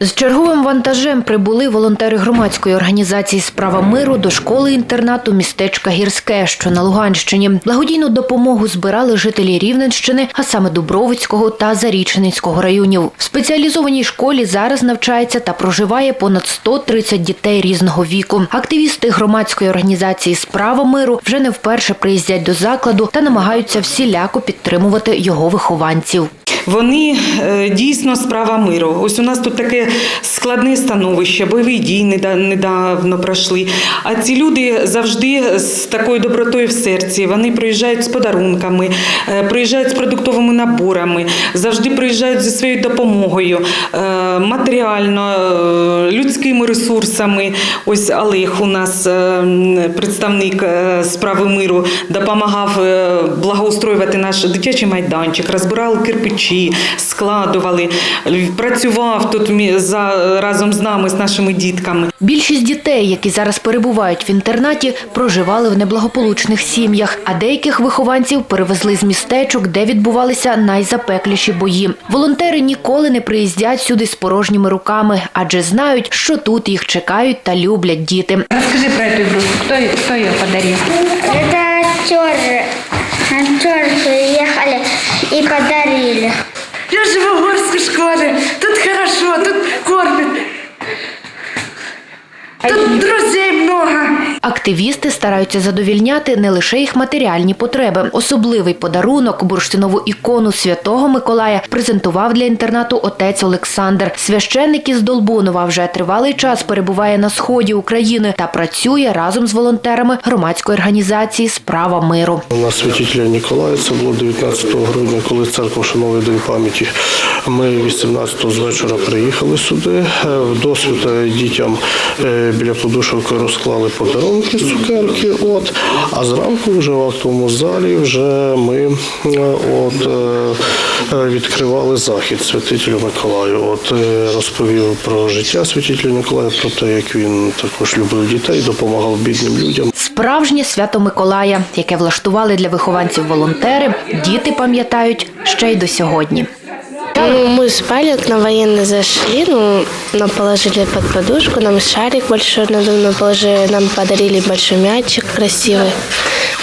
З черговим вантажем прибули волонтери громадської організації Справа миру до школи-інтернату містечка Гірське, що на Луганщині. Благодійну допомогу збирали жителі Рівненщини, а саме Дубровицького та Зарічненського районів. В спеціалізованій школі зараз навчається та проживає понад 130 дітей різного віку. Активісти громадської організації Справа миру вже не вперше приїздять до закладу та намагаються всіляко підтримувати його вихованців. Вони е, дійсно справа миру. Ось у нас тут таке складне становище, бойові дії неда- недавно пройшли. А ці люди завжди з такою добротою в серці. Вони приїжджають з подарунками, е, приїжджають з продуктовими наборами, завжди приїжджають зі своєю допомогою, е, матеріально, людськими ресурсами. Ось Олег у нас представник справи миру допомагав благоустроювати наш дитячий майданчик, розбирали кирпичі, складували, працював тут мі- за, разом з нами, з нашими дітками. Більшість дітей, які зараз перебувають в інтернаті, проживали в неблагополучних сім'ях, а деяких вихованців перевезли з містечок, де відбувалися найзапекліші бої. Волонтери ніколи не приїздять сюди з порожніми руками, адже знають, що тут їх чекають та люблять діти. Расскажи про эту игрушку. Кто, ее- кто ее подарил? Это актеры. И подарили. Я живу в горской школе. Тут хорошо, тут кормят. Тут друзей много. Активісти стараються задовільняти не лише їх матеріальні потреби. Особливий подарунок бурштинову ікону святого Миколая презентував для інтернату отець Олександр. Священник із Долбунова вже тривалий час перебуває на сході України та працює разом з волонтерами громадської організації Справа миру. У нас святителя Ніколая, це було 19 грудня, коли церква вшановує День пам'яті. Ми 18-го з вечора приїхали сюди. Е, досвід е, дітям е, біля подушок розклали подарунки, цукерки. От. А зранку вже в актовому залі вже ми е, от, е, е, відкривали захід святителю Миколаю. От розповів про життя святителя Ніколая, про те, як він також любив дітей, допомагав бідним людям. Справжнє свято Миколая, яке влаштували для вихованців волонтери, діти пам'ятають ще й до сьогодні. Ну, мы спали, на военный зашли, ну, нам положили под подушку, нам шарик большой надувной положили, нам подарили большой мячик красивый.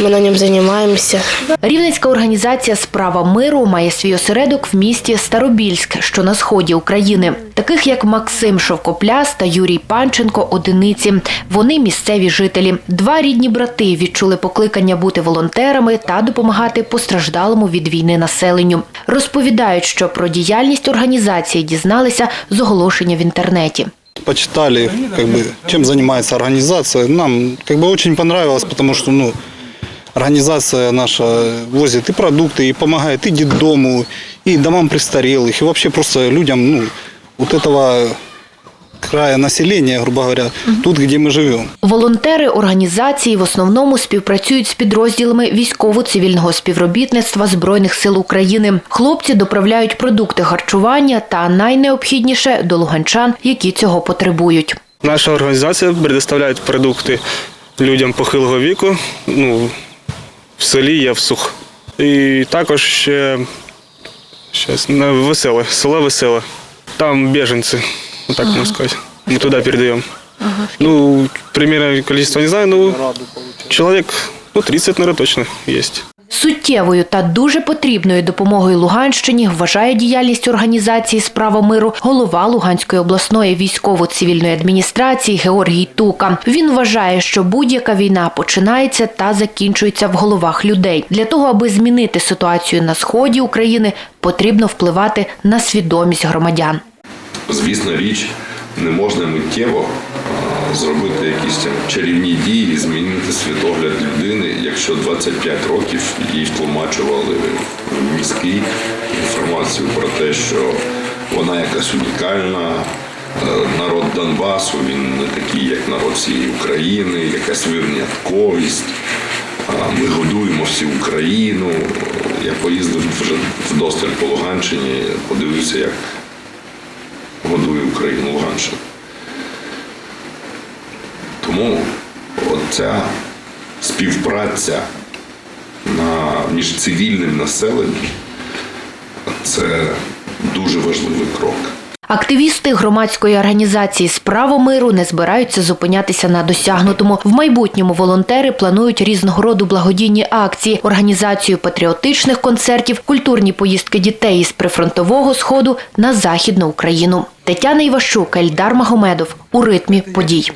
Мы на нем занимаемся. Рівненська організація Справа миру має свій осередок в місті Старобільськ, що на сході України. Таких як Максим Шовкопляс та Юрій Панченко одиниці. Вони місцеві жителі. Два рідні брати відчули покликання бути волонтерами та допомагати постраждалому від війни населенню. Розповідають, що про діяльність організації дізналися з оголошення в інтернеті. почитали, как бы, чем занимается организация. Нам как бы очень понравилось, потому что ну, организация наша возит и продукты, и помогает и детдому, и домам престарелых, и вообще просто людям ну, вот этого края населения, грубо говоря, тут, где мы живем. Волонтери організації в основному співпрацюють з підрозділами військово-цивільного співробітництва Збройних сил України. Хлопці доправляють продукти харчування та найнеобхідніше до луганчан, які цього потребують. Наша організація предоставляє продукти людям похилого віку. Ну, в селі є всух. І також ще щас, на веселе, село веселе. Там біженці, отак так можна сказати. Ми туди передаємо. Ну, примерно количество не знаю, ну, чоловік, ну, 30, наверное, точно є. Суттєвою та дуже потрібною допомогою Луганщині вважає діяльність організації Справа миру голова Луганської обласної військово-цивільної адміністрації Георгій Тука. Він вважає, що будь-яка війна починається та закінчується в головах людей. Для того, аби змінити ситуацію на сході України, потрібно впливати на свідомість громадян. Звісно, річ не можна миттєво зробити якісь чарівні дії, змінити світогляд якщо 25 років їй втлумачували мізки інформацію про те, що вона якась унікальна. е, Народ Донбасу, він не такий, як народ всієї України, якась винятковість. Ми годуємо всю Україну. Я поїздив вже вдосталь по Луганщині, подивився, як годує Україну Луганщина. Тому оця співпраця на, між цивільним населенням це дуже важливий крок. Активісти громадської організації Справа миру не збираються зупинятися на досягнутому. В майбутньому волонтери планують різного роду благодійні акції, організацію патріотичних концертів, культурні поїздки дітей із прифронтового сходу на західну Україну. Тетяна Іващук, Ельдар Магомедов у ритмі подій.